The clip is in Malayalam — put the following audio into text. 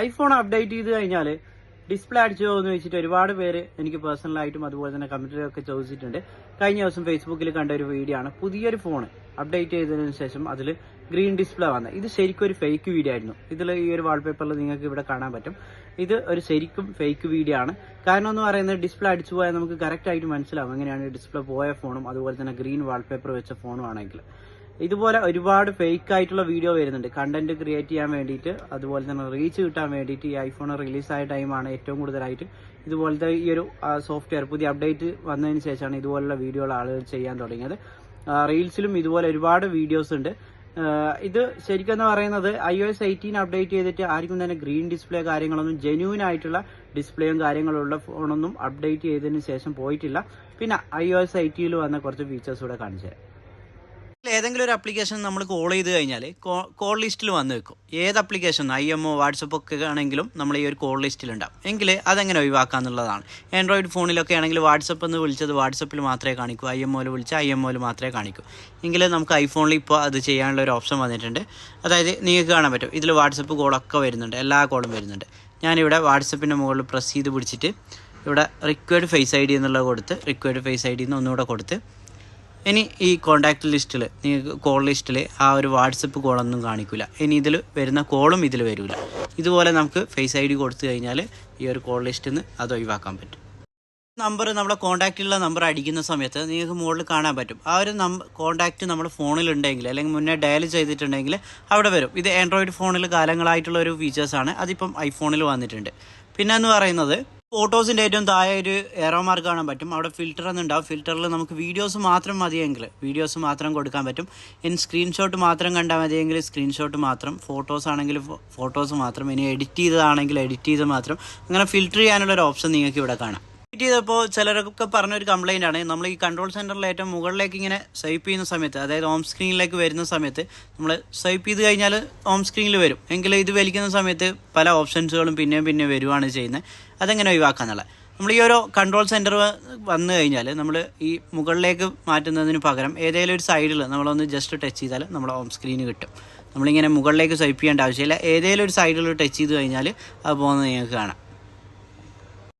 ഐഫോൺ അപ്ഡേറ്റ് ചെയ്ത് കഴിഞ്ഞാൽ ഡിസ്പ്ലേ അടിച്ചോ എന്ന് വെച്ചിട്ട് ഒരുപാട് പേര് എനിക്ക് പേഴ്സണലായിട്ടും അതുപോലെ തന്നെ കമ്പ്യൂട്ടറിലൊക്കെ ചോദിച്ചിട്ടുണ്ട്. കഴിഞ്ഞ ദിവസം ഫേസ്ബുക്കിൽ കണ്ട ഒരു വീഡിയോ ആണ്. പുതിയൊരു ഫോൺ അപ്ഡേറ്റ് ചെയ്തതിന് ശേഷം അതിൽ ഗ്രീൻ ഡിസ്പ്ലേ വന്നത് ഇത് ശരിക്കും ഒരു ഫേക്ക് വീഡിയോ ആയിരുന്നു. ഇതിൽ ഈ ഒരു വാൾപേപ്പറിൽ നിങ്ങൾക്ക് ഇവിടെ കാണാൻ പറ്റും. ഇത് ഒരു ശരിക്കും ഫേക്ക് വീഡിയോ ആണ്. കാരണം എന്ന് പറയുന്നത് ഡിസ്പ്ലേ അടിച്ചു പോയാൽ നമുക്ക് കറക്റ്റ് ആയിട്ട് മനസ്സിലാവും. എങ്ങനെയാണ് ഡിസ്പ്ലേ പോയ ഫോണും അതുപോലെ തന്നെ ഗ്രീൻ വാൾപേപ്പർ വെച്ച ഫോണും ആണെങ്കിൽ. ഇതുപോലെ ഒരുപാട് ഫേക്ക് ആയിട്ടുള്ള വീഡിയോ വരുന്നുണ്ട്. കണ്ടന്റ് ക്രിയേറ്റ് ചെയ്യാൻ വേണ്ടിയിട്ട് അതുപോലെ തന്നെ റീച്ച് കിട്ടാൻ വേണ്ടിയിട്ട് ഈ ഐഫോൺ റിലീസായ ടൈമാണ് ഏറ്റവും കൂടുതലായിട്ട് ഇതുപോലത്തെ ഈ ഒരു സോഫ്റ്റ്വെയർ പുതിയ അപ്ഡേറ്റ് വന്നതിന് ശേഷമാണ് ഇതുപോലുള്ള വീഡിയോകൾ ആളുകൾ ചെയ്യാൻ തുടങ്ങിയത്. റീൽസിലും ഇതുപോലെ ഒരുപാട് വീഡിയോസ് ഉണ്ട്. ഇത് ശരിക്കും എന്ന് പറയുന്നത് I O S eighteen update ചെയ്തിട്ട് ആർക്കും തന്നെ ഗ്രീൻ ഡിസ്പ്ലേ കാര്യങ്ങളൊന്നും ജെന്യൂൻ ആയിട്ടുള്ള ഡിസ്പ്ലേയും കാര്യങ്ങളുള്ള ഫോണൊന്നും അപ്ഡേറ്റ് ചെയ്തതിന് ശേഷം പോയിട്ടില്ല. പിന്നെ ഐ ഒ എസ് എയ്റ്റീനിൽ വന്ന കുറച്ച് ഫീച്ചേഴ്സ് കൂടെ കാണിച്ചു ഏതെങ്കിലും ഒരു ആപ്ലിക്കേഷൻ നമ്മൾ കോൾ ചെയ്ത് കഴിഞ്ഞാൽ കോൾ ലിസ്റ്റിൽ വന്ന് വെക്കും ഏത് application I M O WhatsApp ഒക്കെ ആണെങ്കിലും നമ്മൾ ഈ ഒരു കോൾ ലിസ്റ്റിൽ ഉണ്ടാവും. എങ്കിൽ അതെങ്ങനെ ഒഴിവാക്കാന്നുള്ളതാണ് ആൻഡ്രോയിഡ് ഫോണിലൊക്കെ ആണെങ്കിൽ വാട്സപ്പ് എന്ന് വിളിച്ചത് വാട്സപ്പിൽ മാത്രമേ കാണിക്കൂ. ഐ എം ഒയിൽ വിളിച്ചാൽ ഐ എം ഒയിൽ മാത്രമേ കാണിക്കൂ. എങ്കിൽ നമുക്ക് ഐഫോണിൽ ഇപ്പോൾ അത് ചെയ്യാനുള്ള ഒരു ഓപ്ഷൻ വന്നിട്ടുണ്ട്. അതായത് നിങ്ങൾക്ക് കാണാൻ പറ്റും. ഇതിൽ വാട്സപ്പ് കോളൊക്കെ വരുന്നുണ്ട്. എല്ലാ കോളും വരുന്നുണ്ട്. ഞാനിവിടെ വാട്സപ്പിന്റെ മുകളിൽ പ്രസ് ചെയ്ത് പിടിച്ചിട്ട് ഇവിടെ റിക്വയർഡ് ഫേസ് ഐ ഡി എന്നുള്ളത് കൊടുത്ത് റിക്വയർഡ് ഫേസ് ഐ ഡി എന്ന് ഒന്നുകൂടെ കൊടുത്ത് ഇനി ഈ കോണ്ടാക്ട് ലിസ്റ്റിൽ നിങ്ങൾക്ക് കോൾ ലിസ്റ്റിൽ ആ ഒരു വാട്സപ്പ് കോളൊന്നും കാണിക്കില്ല ഇനി ഇതിൽ വരുന്ന കോളും ഇതിൽ വരില്ല ഇതുപോലെ നമുക്ക് ഫേസ് ഐ ഡി കൊടുത്തു കഴിഞ്ഞാൽ ഈ ഒരു കോൾ ലിസ്റ്റിൽ നിന്ന് അത് ഒഴിവാക്കാൻ പറ്റും. നമ്പർ നമ്മുടെ കോണ്ടാക്റ്റിലുള്ള നമ്പർ അടിക്കുന്ന സമയത്ത് നിങ്ങൾക്ക് മുകളിൽ കാണാൻ പറ്റും. ആ ഒരു നമ്പർ കോൺടാക്റ്റ് നമ്മുടെ ഫോണിലുണ്ടെങ്കിൽ അല്ലെങ്കിൽ മുന്നേ ഡയൽ ചെയ്തിട്ടുണ്ടെങ്കിൽ അവിടെ വരും. ഇത് ആൻഡ്രോയിഡ് ഫോണിൽ കാലങ്ങളായിട്ടുള്ള ഒരു ഫീച്ചേഴ്സാണ് അതിപ്പം ഐഫോണിൽ വന്നിട്ടുണ്ട്. പിന്നെ എന്ന് പറയുന്നത് ഫോട്ടോസിന്റെ ഏറ്റവും താഴെ ഒരു എറോ മാർക്ക് കാണാൻ പറ്റും. അവിടെ ഫിൽറ്റർ എന്നുണ്ടാവും ഫിൽറ്ററിൽ നമുക്ക് വീഡിയോസ് മാത്രം മതിയെങ്കിൽ വീഡിയോസ് മാത്രം കൊടുക്കാൻ പറ്റും. ഇനി സ്ക്രീൻഷോട്ട് മാത്രം കണ്ടാൽ മതിയെങ്കിൽ സ്ക്രീൻഷോട്ട് മാത്രം ഫോട്ടോസ് ആണെങ്കിൽ ഫോട്ടോസ് മാത്രം ഇനി എഡിറ്റ് ചെയ്തതാണെങ്കിൽ എഡിറ്റ് ചെയ്ത് മാത്രം. അങ്ങനെ ഫിൽറ്റർ ചെയ്യാനുള്ള ഒരു ഓപ്ഷൻ നിങ്ങൾക്ക് ഇവിടെ കാണാം. എഡിറ്റ് ചെയ്തപ്പോൾ ചിലരൊക്കെ പറഞ്ഞൊരു കംപ്ലൈന്റ് ആണ്. നമ്മൾ ഈ കൺട്രോൾ സെന്ററിൽ ഏറ്റവും മുകളിലേക്ക് ഇങ്ങനെ സ്വൈപ്പ് ചെയ്യുന്ന സമയത്ത് അതായത് ഹോം സ്ക്രീനിലേക്ക് വരുന്ന സമയത്ത് നമ്മൾ സ്വൈപ്പ് ചെയ്ത് കഴിഞ്ഞാൽ ഹോം സ്ക്രീനിൽ വരും. എങ്കിൽ ഇത് വലിക്കുന്ന സമയത്ത് പല ഓപ്ഷൻസുകളും പിന്നെയും പിന്നെ വരുവാണ് ചെയ്യുന്നത്. അതെങ്ങനെ ഒഴിവാക്കാന്നുള്ള നമ്മൾ ഈ ഒരു കൺട്രോൾ സെന്റർ വന്നു കഴിഞ്ഞാൽ നമ്മൾ ഈ മുകളിലേക്ക് മാറ്റുന്നതിന് പകരം ഏതെങ്കിലും ഒരു സൈഡിൽ നമ്മളൊന്ന് ജസ്റ്റ് ടച്ച് ചെയ്താൽ നമ്മുടെ ഹോം സ്ക്രീന് കിട്ടും. നമ്മളിങ്ങനെ മുകളിലേക്ക് സ്വൈപ്പ് ചെയ്യേണ്ട ആവശ്യമില്ല. ഏതെങ്കിലും ഒരു സൈഡിൽ ടച്ച് ചെയ്ത് കഴിഞ്ഞാൽ അത് പോകുന്നത് നിങ്ങൾക്ക് കാണാം.